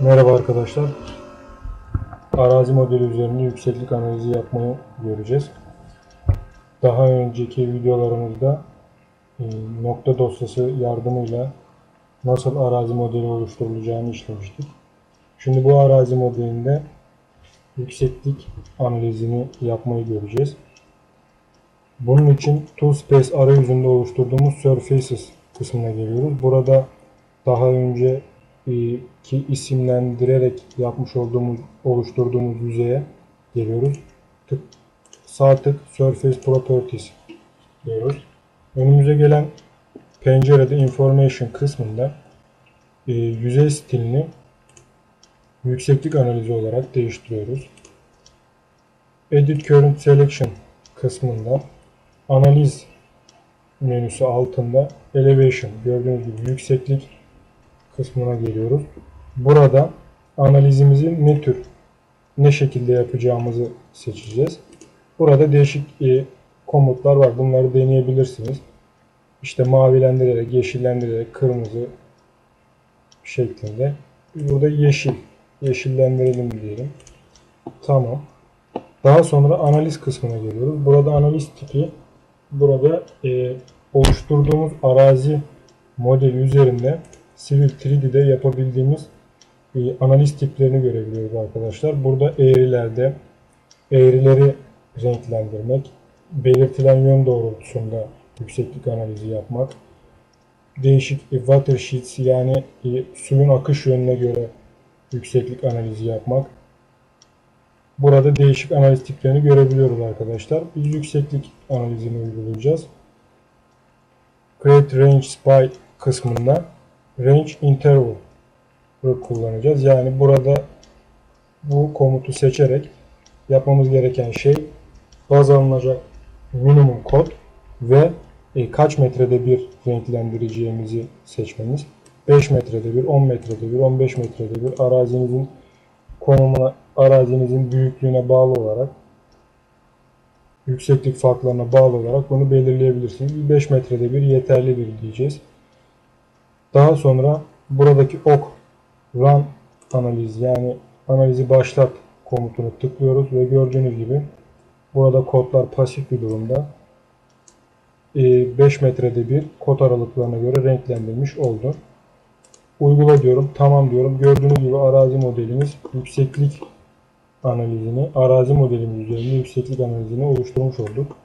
Merhaba arkadaşlar. Arazi modeli üzerinde yükseklik analizi yapmayı göreceğiz. Daha önceki videolarımızda e, nokta dosyası yardımıyla nasıl arazi modeli oluşturulacağını işlemiştik. Şimdi bu arazi modelinde yükseklik analizini yapmayı göreceğiz. Bunun için Toolspace arayüzünde oluşturduğumuz Surfaces kısmına geliyoruz. Burada daha önce ki isimlendirerek yapmış olduğumuz, oluşturduğumuz yüzeye geliyoruz. Tık, sağ tık Surface Properties diyoruz. Önümüze gelen pencerede Information kısmında e, yüzey stilini yükseklik analizi olarak değiştiriyoruz. Edit Current Selection kısmında analiz menüsü altında Elevation gördüğünüz gibi yükseklik kısmına geliyoruz. Burada analizimizi ne tür, ne şekilde yapacağımızı seçeceğiz. Burada değişik e, komutlar var. Bunları deneyebilirsiniz. İşte mavilendirerek, yeşillendirerek, kırmızı şeklinde. Burada yeşil, yeşillendirelim diyelim. Tamam. Daha sonra analiz kısmına geliyoruz. Burada analiz tipi, burada e, oluşturduğumuz arazi modeli üzerinde Civil 3D'de yapabildiğimiz e, analiz tiplerini görebiliyoruz arkadaşlar. Burada eğrilerde eğrileri renklendirmek, belirtilen yön doğrultusunda yükseklik analizi yapmak, değişik e, water sheets yani e, suyun akış yönüne göre yükseklik analizi yapmak. Burada değişik analiz tiplerini görebiliyoruz arkadaşlar. Biz yükseklik analizini uygulayacağız. Create Range Spy kısmında range interval kullanacağız. Yani burada bu komutu seçerek yapmamız gereken şey baz alınacak minimum kod ve e, kaç metrede bir renklendireceğimizi seçmemiz. 5 metrede bir, 10 metrede bir, 15 metrede bir arazinizin konumuna, arazinizin büyüklüğüne bağlı olarak yükseklik farklarına bağlı olarak bunu belirleyebilirsiniz. 5 metrede bir yeterli bir diyeceğiz. Daha sonra buradaki ok run analiz yani analizi başlat komutunu tıklıyoruz ve gördüğünüz gibi burada kodlar pasif bir durumda. 5 metrede bir kod aralıklarına göre renklendirmiş oldu. Uygula diyorum. Tamam diyorum. Gördüğünüz gibi arazi modelimiz yükseklik analizini, arazi modelimiz üzerinde yükseklik analizini oluşturmuş olduk.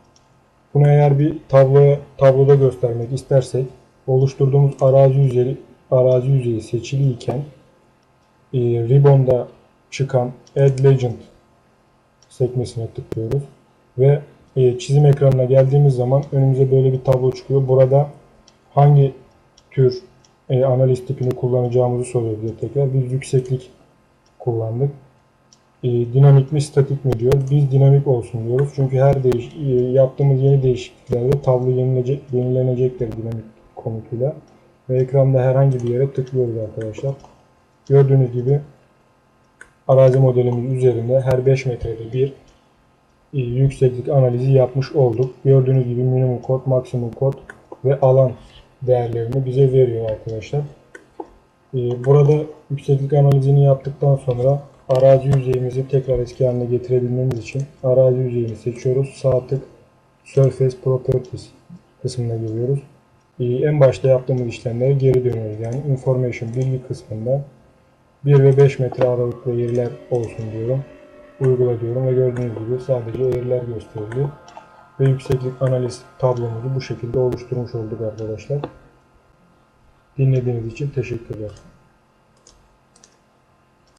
Bunu eğer bir tabloya, tabloda göstermek istersek oluşturduğumuz arazi yüzeyi, arazi yüzeyi seçiliyken e, Ribbon'da çıkan Add Legend sekmesine tıklıyoruz ve e, çizim ekranına geldiğimiz zaman önümüze böyle bir tablo çıkıyor. Burada hangi tür e, analiz tipini kullanacağımızı soruyor diyor tekrar. Biz yükseklik kullandık. E, dinamik mi statik mi diyor. Biz dinamik olsun diyoruz. Çünkü her değiş e, yaptığımız yeni değişikliklerde tablo yenilecek, yenilenecektir dinamik komutuyla. Ve ekranda herhangi bir yere tıklıyoruz arkadaşlar. Gördüğünüz gibi arazi modelimiz üzerinde her 5 metrede bir e, yükseklik analizi yapmış olduk. Gördüğünüz gibi minimum kod, maksimum kod ve alan değerlerini bize veriyor arkadaşlar. E, burada yükseklik analizini yaptıktan sonra arazi yüzeyimizi tekrar eski haline getirebilmemiz için arazi yüzeyini seçiyoruz. Sağ tık Surface Properties kısmına geliyoruz. Ee, en başta yaptığımız işlemlere geri dönüyoruz. Yani information bilgi kısmında 1 ve 5 metre aralıklı yerler olsun diyorum. Uygula diyorum ve gördüğünüz gibi sadece yerler gösteriliyor. Ve yükseklik analiz tablomuzu bu şekilde oluşturmuş olduk arkadaşlar. Dinlediğiniz için teşekkürler.